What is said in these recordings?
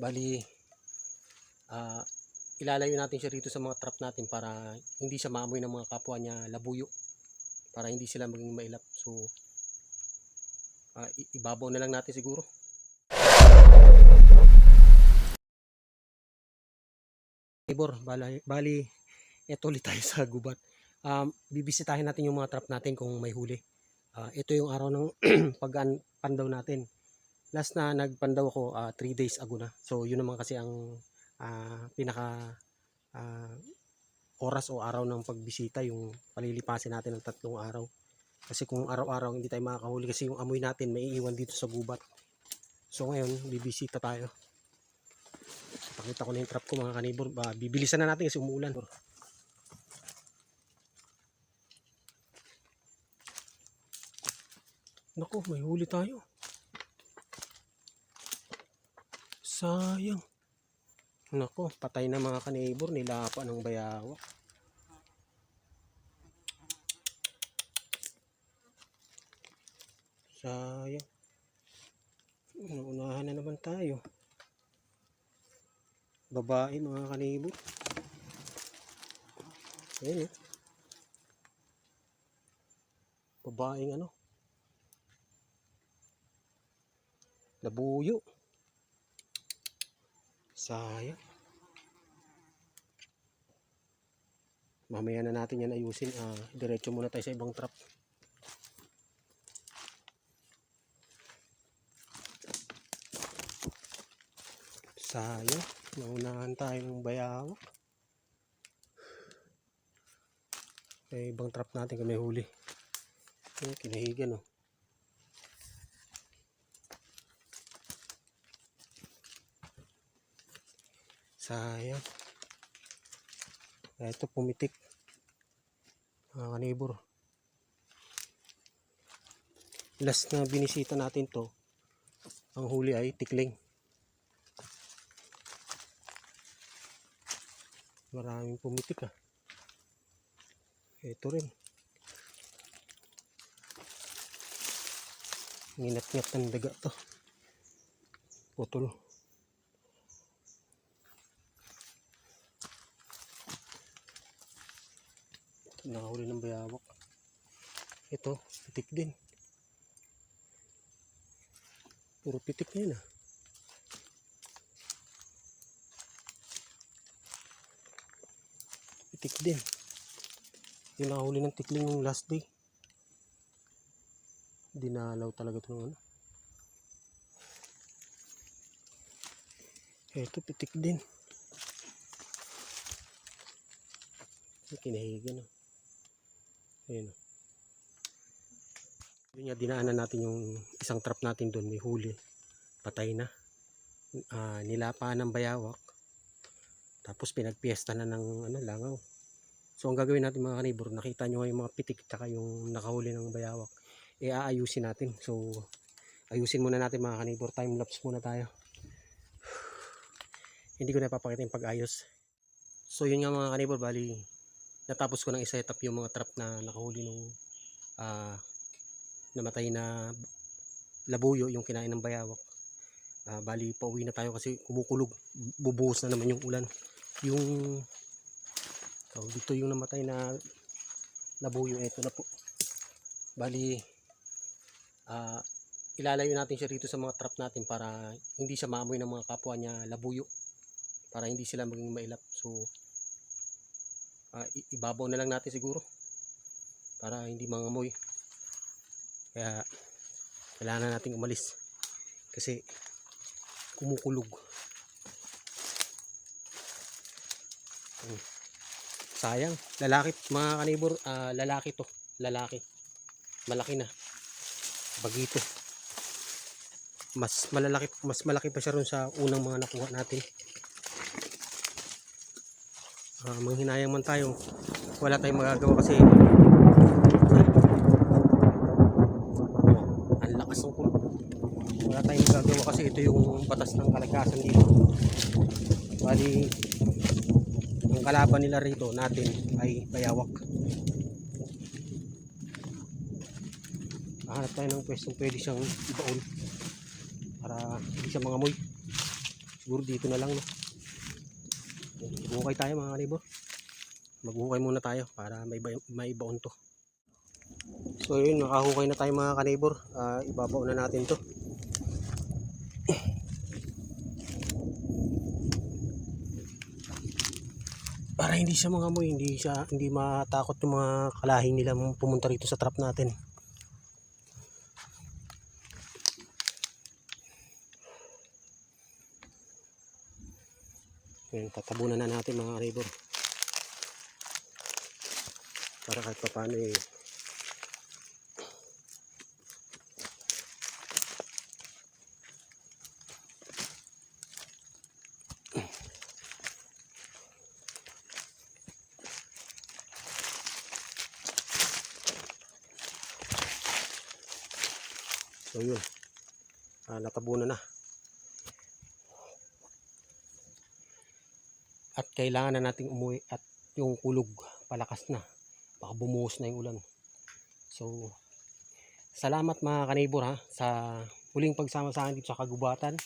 Bali, ah, ilalayo natin siya rito sa mga trap natin para hindi siya maamoy ng mga kapwa niya labuyo. Para hindi sila maging mailap. So, i- ibabaw na lang natin siguro. Ibor, bali, bali, eto ulit tayo sa gubat. Um, bibisitahin natin yung mga trap natin kung may huli. Ah, ito yung araw ng pag-pandaw natin. Last na nagpandaw ako 3 days ago na. So yun naman kasi ang ah, pinaka ah, oras o araw ng pagbisita yung palilipasin natin ng tatlong araw. Kasi kung araw-araw hindi tayo makakahuli kasi yung amoy natin may iiwan dito sa gubat. So ngayon bibisita tayo. Pakita ko na yung trap ko mga kanibor. Ba, bibilisan na natin kasi umuulan. Naku, may huli tayo. Sayang. Nako, patay na mga kanibor. Nilapa ng bayawak. Sayang. Naunahan na naman tayo. Babae mga kanibor. Ayun eh. Babaeng ano. Labuyo. Sayang. Mamaya na natin yan ayusin. Ah, diretso muna tayo sa ibang trap. Sayang. Naunahan tayo ng bayawak. May ibang trap natin kung may huli. Ayun, kinahigan oh. Sayang. Ito pumitik. Mga kanibor. Last na binisita natin to. Ang huli ay tikling. Maraming pumitik ah. Ito rin. Nginat-ngat ng daga to. Putol. Nakahuli ng bayawak. Ito, pitik din. Puro pitik na yun ah. Pitik din. Yung nakahuli ng tikling yung last day. Dinalaw talaga ito ng ano. Ito, pitik din. Kinahigan ah. Ayun. oh. Yun nga, dinaanan natin yung isang trap natin doon, may huli. Patay na. Ah, nilapa ng bayawak. Tapos pinagpiesta na ng ano, langaw. So ang gagawin natin mga kanibor, nakita nyo yung mga pitik tsaka yung nakahuli ng bayawak. E aayusin natin. So ayusin muna natin mga kanibor. Time lapse muna tayo. Hindi ko na papakita yung pag-ayos. So yun nga mga kanibor, bali natapos ko nang i-set up yung mga trap na nakahuli nung ah, namatay na labuyo yung kinain ng bayawak. Ah, bali pauwi na tayo kasi kumukulog. Bubuhos na naman yung ulan. Yung tawag dito yung namatay na labuyo ito na po. Bali ah, ilalayo natin siya rito sa mga trap natin para hindi siya maamoy ng mga kapwa niya labuyo. Para hindi sila maging mailap. So i- ibabaw na lang natin siguro para hindi mangamoy. Kaya kailangan na nating umalis kasi kumukulog. Hmm. sayang. Lalaki mga kanibor ah, lalaki to. Lalaki. Malaki na. Bagito. Mas malalaki mas malaki pa siya ron sa unang mga nakuha natin Ah, manghinayang man tayo. Wala tayong magagawa kasi ang lakas ng kulog wala tayong magagawa kasi ito yung batas ng kalagasan dito. Bali ang kalaban nila rito natin ay bayawak. Hahanap tayo ng pwestong pwede siyang ibaon para hindi siya mangamoy. Siguro dito na lang no maghukay tayo mga kanibor maghukay muna tayo para may, may ibaon to. So yun nakahukay na tayo mga kanibor Ah, ibabaw na natin to. Para hindi siya mga amoy hindi siya hindi matakot yung mga kalahing nila pumunta rito sa trap natin Yan, tatabunan na natin mga kanibor para kahit pa paano eh So yun. Ah, natabunan na. At kailangan na nating umuwi at yung kulog palakas na. Baka bumuhos na yung ulan. So salamat mga kanibor ha sa huling pagsama sa akin dito sa kagubatan.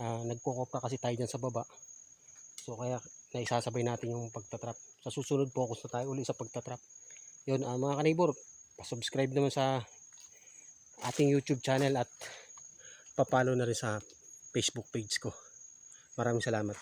Ah, nagkokopra kasi tayo dyan sa baba. So kaya naisasabay natin yung pagtatrap. Sa susunod focus na tayo uli sa pagtatrap. Yun ah, mga kanibor, pa-subscribe naman sa ating YouTube channel at papalo na rin sa Facebook page ko. Maraming salamat.